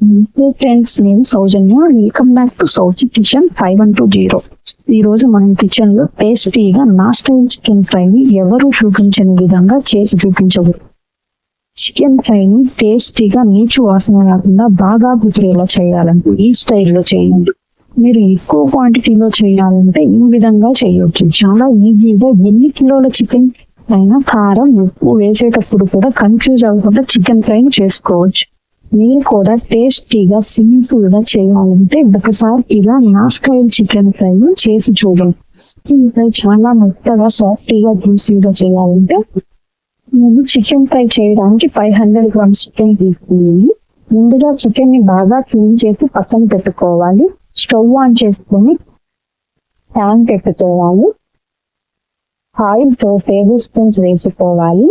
నమస్తే ఫ్రెండ్స్ నేను Soujanya. Welcome back to Souchi kitchen five one two zero ఈ రోజు మనం కిచెన్లో టేస్టీగా నా స్టైల్ చికెన్ ఫ్రై ని ఎవరు చూపించని విధంగా చేసి చూపించవచ్చు చికెన్ ఫ్రై ని టేస్టీగా నీచు వాసన రాకుండా బాగా కుదిరేలా చేయాలంటే ఈ స్టైల్లో చేయండి. మీరు ఎక్కువ క్వాంటిటీలో చేయాలంటే ఈ విధంగా చేయొచ్చు. చాలా ఈజీగా ఎన్ని కిలోల చికెన్ అయినా కారం ఉప్పు వేసేటప్పుడు కూడా కన్ఫ్యూజ్ అవ్వకుండా చికెన్ ఫ్రై చేసుకోవచ్చు. మీరు కూడా టేస్టీగా సింపుల్గా చేయాలంటే ఒకసారి ఇలా నా స్టైల్ చికెన్ ఫ్రై చేసి చూడండి. చికెన్ ఫ్రై చాలా మెత్తగా సాఫ్టీగా జ్యూసీగా చేయాలంటే ముందు చికెన్ ఫ్రై చేయడానికి ఫైవ్ హండ్రెడ్ గ్రామ్స్ చికెన్ తీసుకుని ముందుగా చికెన్ని బాగా క్లీన్ చేసి పక్కన పెట్టుకోవాలి. స్టవ్ ఆన్ చేసుకొని ప్యాన్ పెట్టుకోవాలి. ఆయిల్ ఫోర్ టేబుల్ స్పూన్స్ వేసుకోవాలి.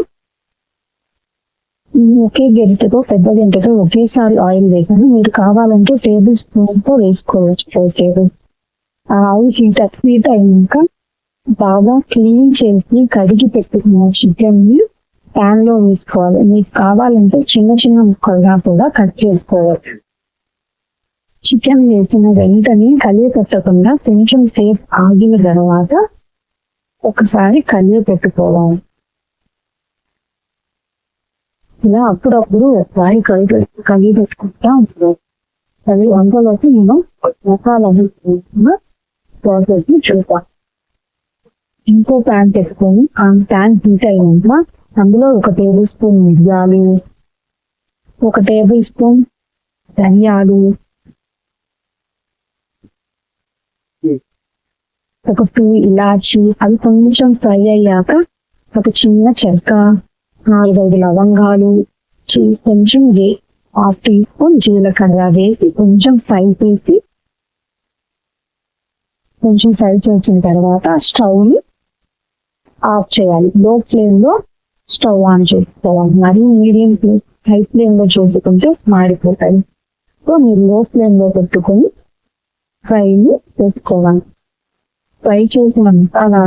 ఒకే గరిటెతో పెద్ద గంటతో ఒకేసారి ఆయిల్ వేసాను. మీరు కావాలంటే టేబుల్ స్పూన్తో వేసుకోవచ్చు. ఫోర్ టేబుల్ ఆ ఆయిల్ హీట్ హీట్ అయినాక బాగా క్లీన్ చేసి కడిగి పెట్టుకున్న చికెన్ని ప్యాన్లో వేసుకోవాలి. మీకు కావాలంటే చిన్న చిన్న ముక్కలుగా కూడా కట్ చేసుకోవచ్చు. చికెన్ వేసిన వెంటనే కలియ పెట్టకుండా కొంచెం సేపు ఆగిన తర్వాత ఒకసారి కలియ పెట్టుకోవాలి ఇలా అప్పుడప్పుడు వాయి కలిగి కలిగి పెట్టుకుంటా ఉంటుంది అది నేను మసాలా ప్రాసెస్ని చూద్దాం. ఇంకో ప్యాన్ పెట్టుకొని ఆ ప్యాన్ హీట్ అయినాక అందులో ఒక టేబుల్ స్పూన్ మిరియాలు ఒక టేబుల్ స్పూన్ ధనియాలు ఒక టూ ఇలాచి అవి కొంచెం ఫ్రై అయ్యాక ఒక చిన్న చెక్క నాలుగైదు లవంగాలు కొంచెం వే హాఫ్ టీ స్పూన్ జీలకర్ర వేసి కొంచెం ఫ్రై చేసి కొంచెం ఫ్రై చేసిన తర్వాత స్టవ్ని ఆఫ్ చేయాలి. లో ఫ్లేమ్లో స్టవ్ ఆన్ చేసుకోవాలి. మరి మీడియం ఫ్లేమ్ హై ఫ్లేమ్లో చూసుకుంటే మాడిపోతాయి. సో మీరు లో ఫ్లేమ్లో పెట్టుకొని ఫ్రైని చేసుకోవాలి. ఫ్రై చేసిన మసాలా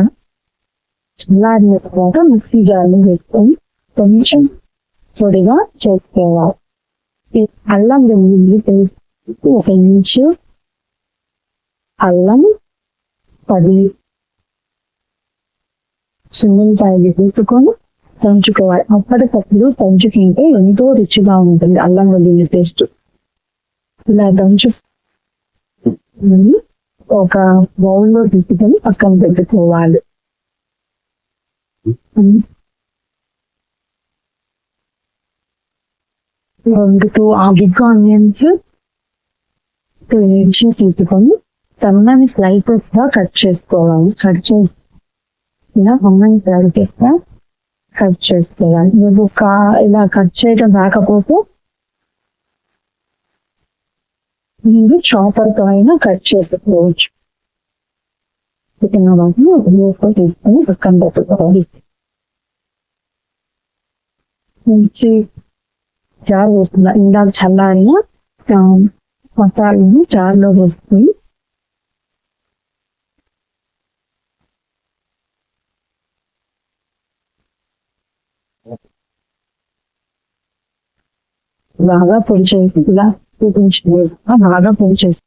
చల్లారిన తర్వాత మిక్సీ జార్లో వేసుకొని కొంచెం పొడిగా చేసుకోవాలి. అల్లం రెండు పేస్ట్ ఒక ఇంచు అల్లం పది సున్నిపాయలు తీసుకొని దంచుకోవాలి. అప్పటికప్పుడు దంచుకుంటే ఎంతో రుచిగా ఉంటుంది అల్లం వెల్లుల్లి పేస్ట్. ఇలా దంచు ఒక బౌల్లో తీసుకొని పక్కన పెట్టుకోవాలి. రెండు టూ ఆ బిగ్ ఆనియన్స్ టూ తీసుకొని సన్నని స్లైసెస్గా కట్ చేసుకోవాలి. కట్ చేసి ఇలా సన్నని స్లైసెస్గా కట్ చేసుకోవాలి. మీకు కా ఇలా కట్ చేయడం రాకపోతే మీరు చాపర్తో అయినా కట్ చేసుకోవచ్చు. చికెన్ వాటిని తీసుకొని పక్కన పెట్టుకోవాలి. మంచి జార్ వేస్తున్నా. ఇందాక చల్లారిన ఆ, జార్లో వేసుకుని. బాగా పొడి చేసి ఇలా చూపించలేదు బాగా పొడి చేసి.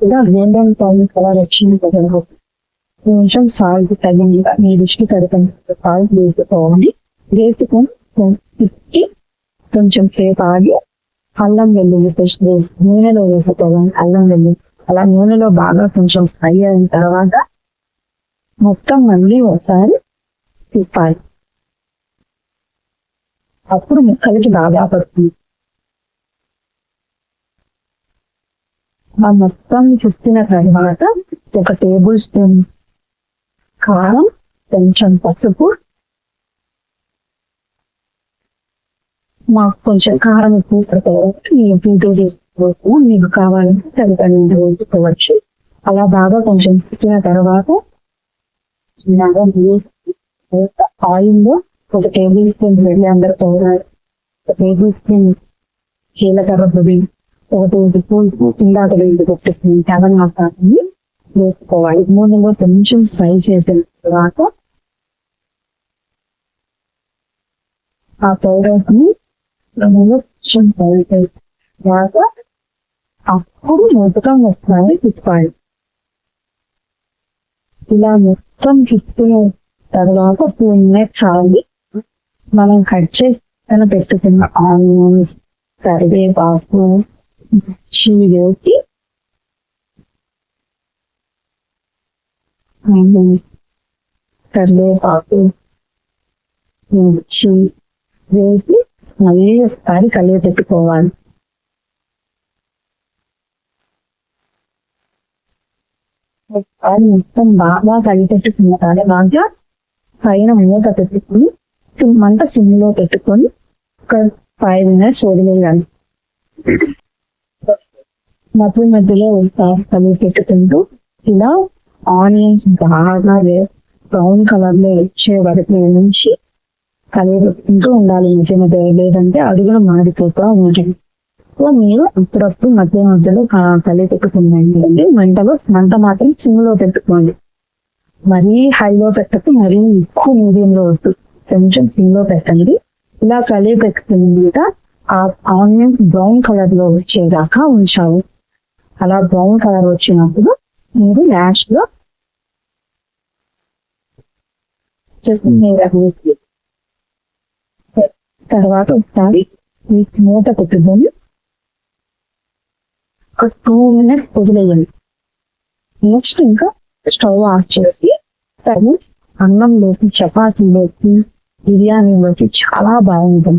ఇలా గోల్డెన్ కలర్ వచ్చింది కదా. కొంచెం సాల్ట్ తగినంత మీ రుచికి తగినంత సాల్ట్ వేసుకోవాలి వేసుకొని తిప్పి కొంచెం సేపు ఆగి అల్లం వెల్లుల్లి పేస్ట్ వేసి నూనెలో వేసుకోవాలి. అల్లం వెల్లుల్లి. అలా నూనెలో బాగా కొంచెం ఫ్రై అయిన తర్వాత మొత్తం మళ్ళీ ఒకసారి తిప్పాలి. అప్పుడు ముక్కలకి బాగా పడుతుంది. ఆ మొత్తం చుట్టిన తర్వాత ఒక టేబుల్ స్పూన్ కారం కొంచెం పసుపు మాకు కొంచెం కారం ఎక్కువ పడుతుంది మీకు కావాలంటే తగినంత వండుకోవచ్చు అలా బాగా కొంచెం తిప్పిన తర్వాత చిన్నగా ఆయిల్లో ఒక టేబుల్ స్పూన్ వెళ్ళి అందరు పౌడర్ ఒక టేబుల్ స్పూన్ జీలకర్ర పొడి ఒక టేబుల్ స్పూన్ ఇందాక వేసి పెట్టుకుని తెలంగాణ వేసుకోవాలి నూనెలో కొంచెం ఫ్రై చేసిన తర్వాత ఆ పౌడర్ని నూనెలో కొంచెం చేసిన తర్వాత అప్పుడు మొదటం వస్తాయి తిప్పాలి. ఇలా మొత్తం తిప్పిన తర్వాత టూ మినిట్స్ ఆగి మనం కట్ చేసి పెట్టుకున్న ఆనియన్స్ కరివేపాకు మిర్చి కరివేపాకు మిర్చి వేసి మళ్ళీ ఒకసారి కలిగి పెట్టుకోవాలి ఒకసారి మొత్తం బాగా కలిగి పెట్టుకున్న తర్వాత పైన మూత పెట్టుకుని మంట సిమ్లో పెట్టుకొని ఒక ఫైవ్ మినిట్స్ వదిలేయాలి. మధ్య మధ్యలో ఒకసారి కలిగి పెట్టుకుంటూ ఇలా ఆనియన్స్ బాగా బ్రౌన్ కలర్లో వచ్చే వరకు నుంచి కలిపి ఉండాలి మధ్య మధ్య లేదంటే అడుగులు మాడిపోతూ ఉంటుంది. సో మీరు అప్పుడప్పుడు మధ్య మధ్యలో క- పెట్టుకుందండి మంటలో మంట మాత్రం చిన్నలో పెట్టుకోండి. మరీ హైలో పెట్టకు మరీ ఎక్కువ మీడియంలో వద్దు. కొంచెం సిమ్లో పెట్టండి. ఇలా కలిగి పెట్టుకున్నాక ఆ ఆనియన్స్ బ్రౌన్ కలర్లో వచ్చేదాకా ఉంచాలి. అలా బ్రౌన్ కలర్ వచ్చినప్పుడు మీరు లో వేసి తర్వాత ఒకసారి మూత పెట్టుకొని ఒక టూ మినిట్స్ వదిలేయండి. నెక్స్ట్ ఇంకా స్టవ్ ఆఫ్ చేసి తను అన్నంలోకి చపాతీలోకి బిర్యానీలోకి చాలా బాగుంటుంది.